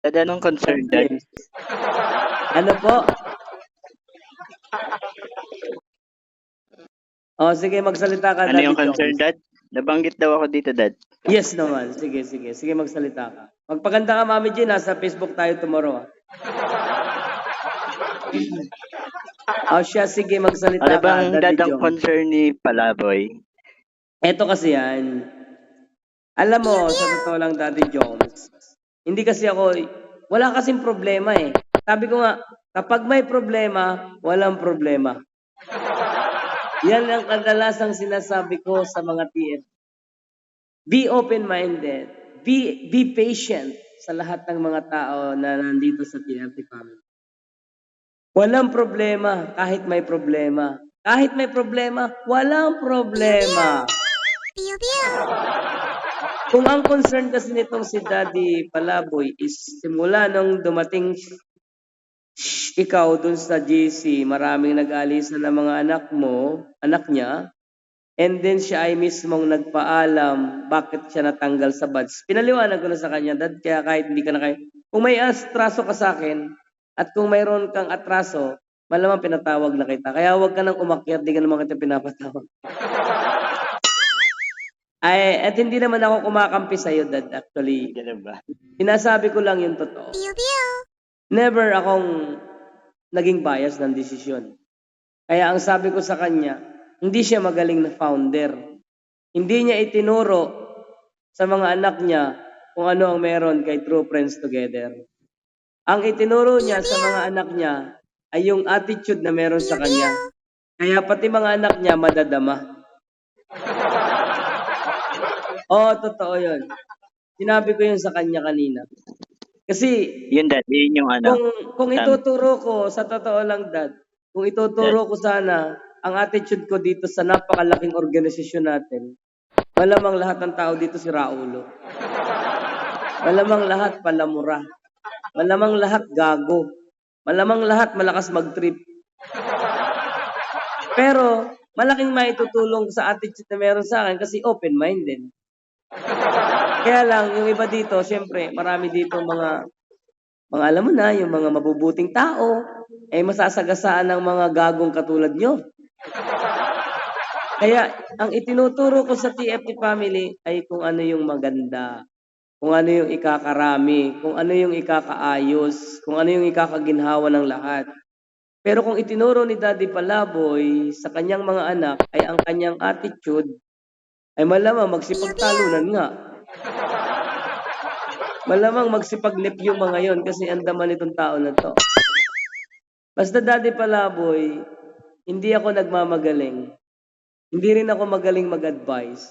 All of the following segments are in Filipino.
Dad, anong concern, Dad? Ano po? Oh, sige, magsalita ka, Ano Daddy yung concern, Jones. Dad? Nabanggit daw ako dito, Dad. Yes naman. Sige, sige. Sige, magsalita ka. Magpaganda ka, Mami G. Nasa Facebook tayo tomorrow. Ah. oh, siya. Sige, magsalita Ano ka, bang, Dad, Daddy ang Jones. concern ni Palaboy? Eto kasi yan. Alam mo, sa totoo lang, Daddy Jones, hindi kasi ako, wala kasing problema eh. Sabi ko nga, kapag may problema, walang problema. Yan ang kadalasang sinasabi ko sa mga TF. Be open-minded. Be, be patient sa lahat ng mga tao na nandito sa TFT family. Walang problema kahit may problema. Kahit may problema, walang problema. Kung ang concern kasi nitong si Daddy Palaboy is simula nung dumating ikaw dun sa GC, maraming nag-alisan ng mga anak mo, anak niya, and then siya ay mismong nagpaalam bakit siya natanggal sa batch. Pinaliwanag ko na sa kanya, Dad, kaya kahit hindi ka na kaya, kung may atraso ka sa akin, at kung mayroon kang atraso, malamang pinatawag na kita. Kaya huwag ka nang umakyat, di ka naman kita pinapatawag. Ay, at hindi naman ako kumakampi sa'yo, Dad, actually. Ganun ba? Sinasabi ko lang yung totoo. Never akong naging bias ng desisyon. Kaya ang sabi ko sa kanya, hindi siya magaling na founder. Hindi niya itinuro sa mga anak niya kung ano ang meron kay True Friends Together. Ang itinuro niya sa mga anak niya ay yung attitude na meron sa kanya. Kaya pati mga anak niya madadama. Oo, totoo yun. Sinabi ko yun sa kanya kanina. Kasi Yun, Dad. Yun yung ano. kung, kung ituturo ko, sa totoo lang, Dad, kung ituturo ko sana ang attitude ko dito sa napakalaking organisasyon natin, malamang lahat ng tao dito si Raulo. Malamang lahat palamura. Malamang lahat gago. Malamang lahat malakas mag-trip. Pero, malaking maitutulong sa attitude na meron sa akin kasi open-minded. Kaya lang, yung iba dito, syempre, marami dito mga, mga alam mo na, yung mga mabubuting tao, ay masasagasaan ng mga gagong katulad nyo. Kaya, ang itinuturo ko sa TFT family ay kung ano yung maganda, kung ano yung ikakarami, kung ano yung ikakaayos, kung ano yung ikakaginhawa ng lahat. Pero kung itinuro ni Daddy Palaboy sa kanyang mga anak ay ang kanyang attitude, ay malamang magsipagtalunan nga. Malamang magsipagnip yung mga yon kasi andaman itong tao na to. Basta Daddy Palaboy, hindi ako nagmamagaling. Hindi rin ako magaling mag-advise.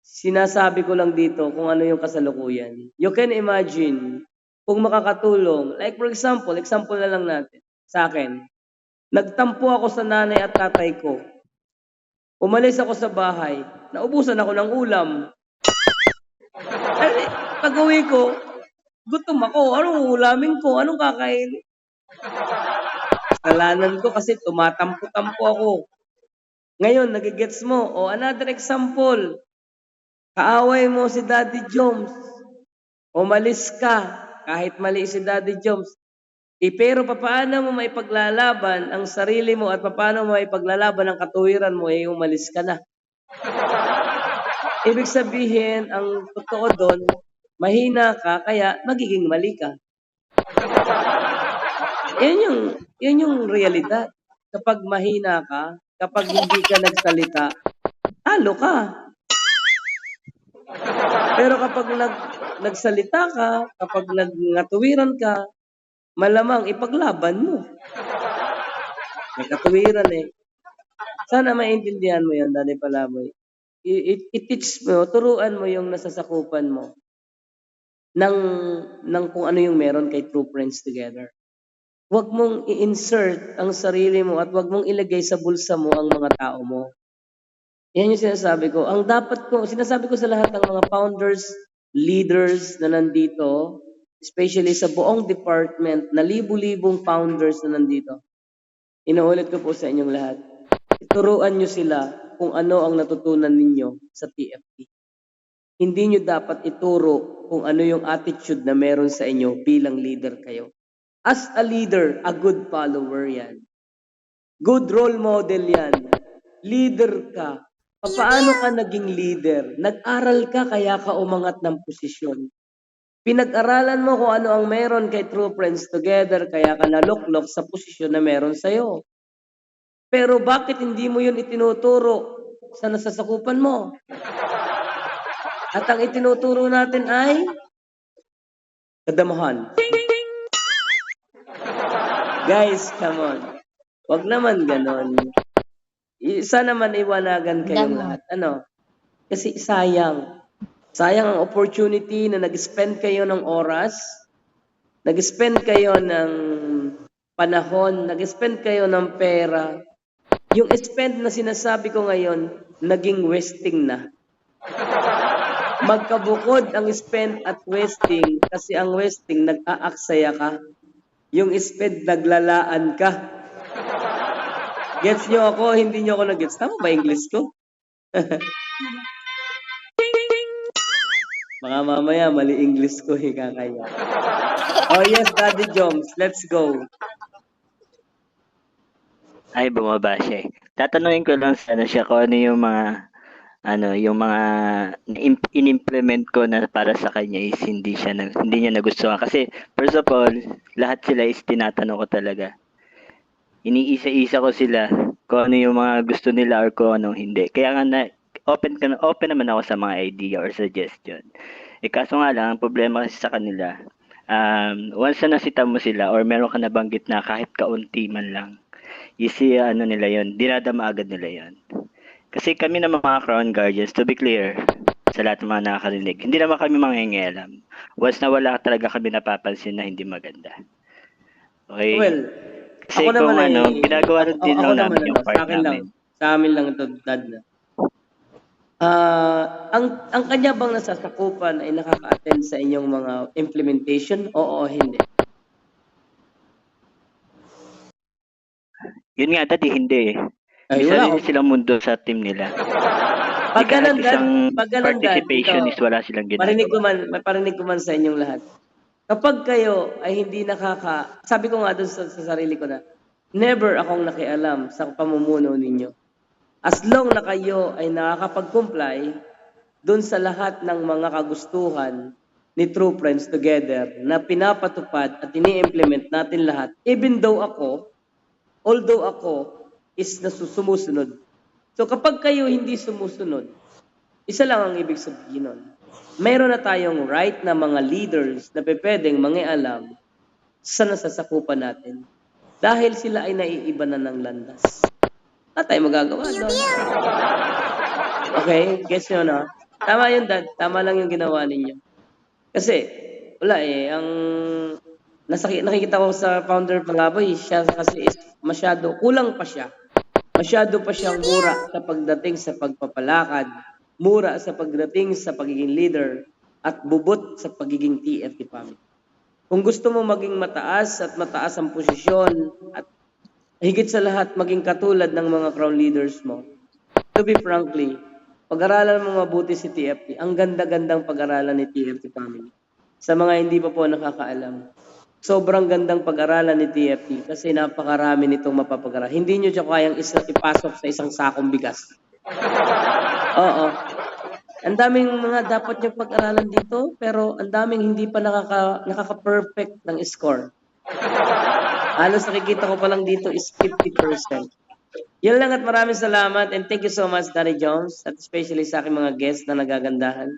Sinasabi ko lang dito kung ano yung kasalukuyan. You can imagine kung makakatulong. Like for example, example na lang natin sa akin. Nagtampo ako sa nanay at tatay ko. Umalis ako sa bahay. Naubusan ako ng ulam. Kasi pag uwi ko, gutom ako. Anong ulamin ko? Anong kakain? Kasalanan ko kasi tumatampo-tampo ako. Ngayon, nagigets mo. O, another example. Kaaway mo si Daddy Jones. Umalis ka. Kahit mali si Daddy Jones. Eh, pero papaano mo maipaglalaban ang sarili mo at papaano mo maipaglalaban ang katuwiran mo, eh, umalis ka na. Ibig sabihin, ang totoo doon, mahina ka, kaya magiging mali ka. Yan yung, yan yung realidad. Kapag mahina ka, kapag hindi ka nagsalita, talo ka. Pero kapag nag, nagsalita ka, kapag nagngatuwiran ka, malamang ipaglaban mo. May katuwiran eh. Sana maintindihan mo yan, Daddy Palaboy. I-teach mo, turuan mo yung nasasakupan mo ng, ng kung ano yung meron kay True Friends Together. Huwag mong i-insert ang sarili mo at huwag mong ilagay sa bulsa mo ang mga tao mo. Yan yung sinasabi ko. Ang dapat ko, sinasabi ko sa lahat ng mga founders, leaders na nandito, especially sa buong department na libu-libong founders na nandito. Inuulit ko po sa inyong lahat. Turuan nyo sila kung ano ang natutunan ninyo sa TFT. hindi nyo dapat ituro kung ano yung attitude na meron sa inyo bilang leader kayo. As a leader, a good follower yan. Good role model yan. Leader ka. Paano ka naging leader? Nag-aral ka kaya ka umangat ng posisyon. Pinag-aralan mo kung ano ang meron kay True Friends Together kaya ka naluklok sa posisyon na meron sa'yo. Pero bakit hindi mo yun itinuturo sa nasasakupan mo? At ang itinuturo natin ay kadamahan. Guys, come on. Wag naman ganon. Isa naman iwanagan kayong lahat. Ano? Kasi sayang. Sayang ang opportunity na nag-spend kayo ng oras, nag-spend kayo ng panahon, nag-spend kayo ng pera. Yung spend na sinasabi ko ngayon, naging wasting na. Magkabukod ang spend at wasting kasi ang wasting nag-aaksaya ka. Yung spend naglalaan ka. Gets nyo ako? Hindi nyo ako nag-gets. Tama ba English ko? Baka mamaya mali English ko eh, kakaya. Oh yes, Daddy Joms, let's go. Ay, bumaba siya eh. Tatanungin ko lang sa ano siya kung ano yung mga ano, yung mga in- in-implement ko na para sa kanya is hindi siya na, hindi niya nagustuhan kasi first of all, lahat sila is tinatanong ko talaga. Iniisa-isa ko sila kung ano yung mga gusto nila or kung anong hindi. Kaya nga na open ka open naman ako sa mga idea or suggestion. Eh kaso nga lang, ang problema kasi sa kanila, um, once na nasita mo sila or meron ka nabanggit na kahit kaunti man lang, easy ano nila yon dinadama agad nila yon kasi kami na mga crown guardians to be clear sa lahat ng mga nakakarinig hindi naman kami mangingialam once na wala talaga kami napapansin na hindi maganda okay Well, kasi ako kung naman ano ay- ginagawa rin ako- din ako naman namin yung part sa akin lang, namin sa amin lang ito, Dad. na. Ah, ang ang kanya bang nasasakupan ay nakaka-attend sa inyong mga implementation? Oo o hindi. yun nga dati hindi eh Ay, isa wala rin silang mundo sa team nila Pag ganun, isang pag ganun, participation ito, is wala silang Parinig ko ginagawa man, may parinig ko man sa inyong lahat. Kapag kayo ay hindi nakaka, sabi ko nga doon sa, sa sarili ko na, never akong nakialam sa pamumuno ninyo. As long na kayo ay nakakapag-comply doon sa lahat ng mga kagustuhan ni True Friends Together na pinapatupad at ini-implement natin lahat, even though ako, although ako is nasusumusunod. So kapag kayo hindi sumusunod, isa lang ang ibig sabihin nun. Mayroon na tayong right na mga leaders na pwedeng mangialam sa nasasakupan natin. Dahil sila ay naiiba na ng landas. Wala tayong magagawa doon. Okay, guess nyo na. Tama yun, Dad. Tama lang yung ginawa ninyo. Kasi, wala eh. Ang nasaki, nakikita ko sa founder Pangaboy, siya kasi is masyado, kulang pa siya. Masyado pa siyang mura sa pagdating sa pagpapalakad, mura sa pagdating sa pagiging leader, at bubot sa pagiging TFT family. Kung gusto mo maging mataas at mataas ang posisyon at higit sa lahat maging katulad ng mga crown leaders mo, to be frankly, pag-aralan mo mabuti si TFT. Ang ganda-gandang pag-aralan ni TFT family. Sa mga hindi pa po nakakaalam. Sobrang gandang pag-aralan ni TFT kasi napakarami nitong mapapag-aralan. Hindi nyo siya kayang isa, ipasok sa isang sakong bigas. Oo. Ang daming mga dapat nyo pag-aralan dito, pero ang daming hindi pa nakaka, nakaka-perfect ng score. Halos nakikita ko pa lang dito is 50%. Yan lang at maraming salamat and thank you so much, Daddy Jones, at especially sa aking mga guests na nagagandahan.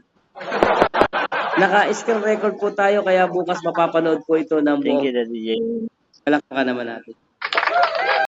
Naka-screen record po tayo kaya bukas mapapanood po ito ng thank buong you Daddy Jay palakpakan naman natin.